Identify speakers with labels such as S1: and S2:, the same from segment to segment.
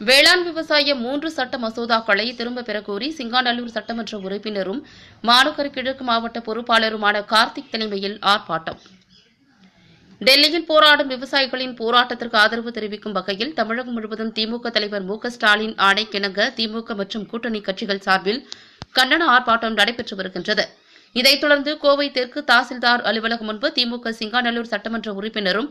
S1: வேளாண் விவசாய மூன்று சட்ட மசோதாக்களை திரும்பப் பெறக்கோரி சிங்காநல்லூர் சட்டமன்ற உறுப்பினரும் மாநகர் கிழக்கு மாவட்ட பொறுப்பாளருமான கார்த்திக் தலைமையில் ஆர்ப்பாட்டம். டெல்லியில் போராடும் விவசாயிகளின் போராட்டத்திற்கு ஆதரவு தெரிவிக்கும் வகையில் தமிழகம் முழுவதும் திமுக தலைவர் மு ஸ்டாலின் ஸ்டாலின் ஆணைக்கிணங்க திமுக மற்றும் கூட்டணி கட்சிகள் சார்பில் கண்டன ஆர்ப்பாட்டம் நடைபெற்று வருகின்றது. இதைத் தொடர்ந்து கோவை தெற்கு தாசில்தார் அலுவலகம் முன்பு திமுக சிங்காநல்லூர் சட்டமன்ற உறுப்பினரும்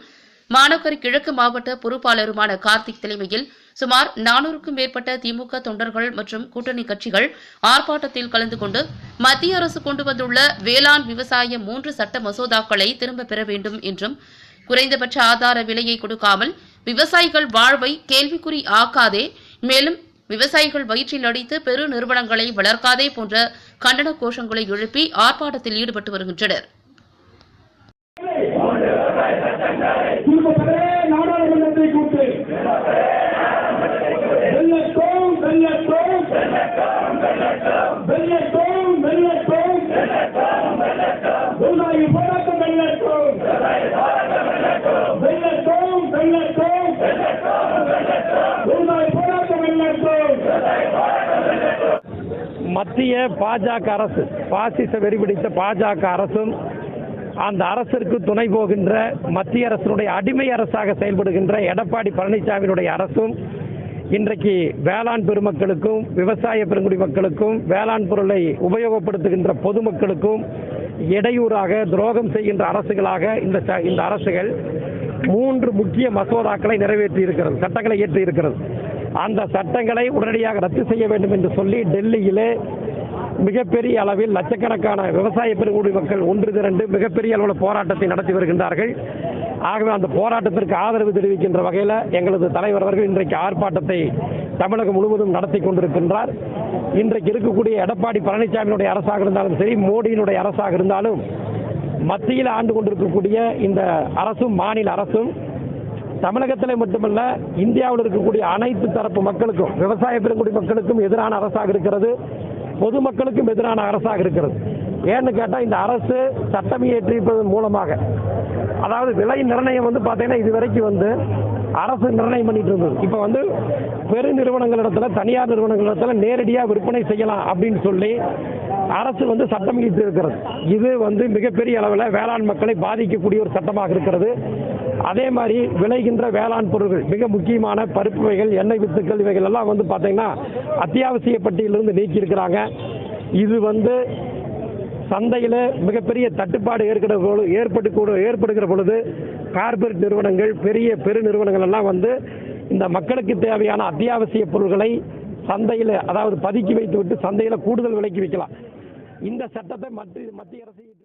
S1: மாநகர கிழக்கு மாவட்ட பொறுப்பாளருமான கார்த்திக் தலைமையில் சுமார் நானூறுக்கும் மேற்பட்ட திமுக தொண்டர்கள் மற்றும் கூட்டணி கட்சிகள் ஆர்ப்பாட்டத்தில் கலந்து கொண்டு மத்திய அரசு கொண்டு வந்துள்ள வேளாண் விவசாய மூன்று சட்ட மசோதாக்களை திரும்பப் பெற வேண்டும் என்றும் குறைந்தபட்ச ஆதார விலையை கொடுக்காமல் விவசாயிகள் வாழ்வை கேள்விக்குறி ஆக்காதே மேலும் விவசாயிகள் வயிற்றில் அடித்து பெரு நிறுவனங்களை வளர்க்காதே போன்ற கண்டன கோஷங்களை எழுப்பி ஆர்ப்பாட்டத்தில் ஈடுபட்டு வருகின்றனர்.
S2: திரும்பப்பெற நாடாளுமன்றத்தை கூட்டு. வெள்ளத்தோம் வெள்ளத்தோம். வெள்ளத்தோம் வெள்ளத்தோம். விவசாயி போராட்டம் வெள்ளத்தோம். வெள்ளத்தோம் வெள்ளத்தோம். விவசாயி போராட்டம் வெள்ளத்தோம்.
S3: மத்திய பாஜக அரசு பாசிச வெறிபிடித்த பாஜக அரசும் அந்த அரசிற்கு துணை போகின்ற மத்திய அரசினுடைய அடிமை அரசாக செயல்படுகின்ற எடப்பாடி பழனிசாமியினுடைய அரசும் இன்றைக்கு வேளாண் பெருமக்களுக்கும் விவசாய பெருங்குடி மக்களுக்கும் வேளாண் பொருளை உபயோகப்படுத்துகின்ற பொதுமக்களுக்கும் இடையூறாக துரோகம் செய்கின்ற அரசுகளாக இந்த ச- இந்த அரசுகள் மூன்று முக்கிய மசோதாக்களை நிறைவேற்றி இருக்கிறது சட்டங்களை இயற்றி இருக்கிறது. அந்த சட்டங்களை உடனடியாக ரத்து செய்ய வேண்டும் என்று சொல்லி டெல்லியிலே மிகப்பெரிய அளவில் லட்சக்கணக்கான விவசாய பெருங்குடி மக்கள் ஒன்று திரண்டு மிகப்பெரிய அளவில் போராட்டத்தை நடத்தி வருகின்றார்கள். ஆகவே அந்த போராட்டத்திற்கு ஆதரவு தெரிவிக்கின்ற வகையில் எங்களது தலைவர் அவர்கள் இன்றைக்கு ஆர்ப்பாட்டத்தை தமிழகம் முழுவதும் நடத்தி கொண்டிருக்கின்றார். இன்றைக்கு இருக்கக்கூடிய எடப்பாடி பழனிசாமியினுடைய அரசாக இருந்தாலும் சரி மோடியினுடைய அரசாக இருந்தாலும் மத்தியில் ஆண்டு கொண்டிருக்கக்கூடிய இந்த அரசும் மாநில அரசும் தமிழகத்தில் மட்டுமல்ல இந்தியாவில் இருக்கக்கூடிய அனைத்து தரப்பு மக்களுக்கும் விவசாய பெருங்குடி மக்களுக்கும் எதிரான அரசாக இருக்கிறது. பொதுமக்களுக்கும் எதிரான அரசாக இருக்கிறது. ஏன்னு கேட்டால் இந்த அரசு சட்டம் இயற்றியிருப்பதன் மூலமாக அதாவது விலை நிர்ணயம் வந்து பார்த்தீங்கன்னா இது வரைக்கும் வந்து அரசு நிர்ணயம் பண்ணிட்டு இருந்தது. இப்போ வந்து பெருநிறுவனங்களிடத்தில் தனியார் நிறுவனங்களிடத்துல நேரடியாக விற்பனை செய்யலாம் அப்படின்னு சொல்லி அரசு வந்து சட்டம் இயற்றி இருக்கிறது இது வந்து மிகப்பெரிய அளவில் வேளாண் மக்களை பாதிக்கக்கூடிய ஒரு சட்டமாக இருக்கிறது. அதே மாதிரி விளைகின்ற வேளாண் பொருட்கள் மிக முக்கியமான பருப்பு வகைகள் எண்ணெய் வித்துக்கள் இவைகள் எல்லாம் வந்து பார்த்தீங்கன்னா அத்தியாவசிய பட்டியலிருந்து நீக்கியிருக்கிறாங்க. இது வந்து சந்தையில் மிகப்பெரிய தட்டுப்பாடு ஏற்படுகிற பொழுது ஏற்பட்டு கூட ஏற்படுகிற பொழுது கார்பரேட் நிறுவனங்கள் பெரிய பெரு நிறுவனங்கள் எல்லாம் வந்து இந்த மக்களுக்கு தேவையான அத்தியாவசிய பொருட்களை சந்தையில் அதாவது பதுக்கி வைத்து விட்டு சந்தையில் கூடுதல் விலைக்கு விற்கலாம். இந்த சட்டத்தை மத்திய மத்திய அரசு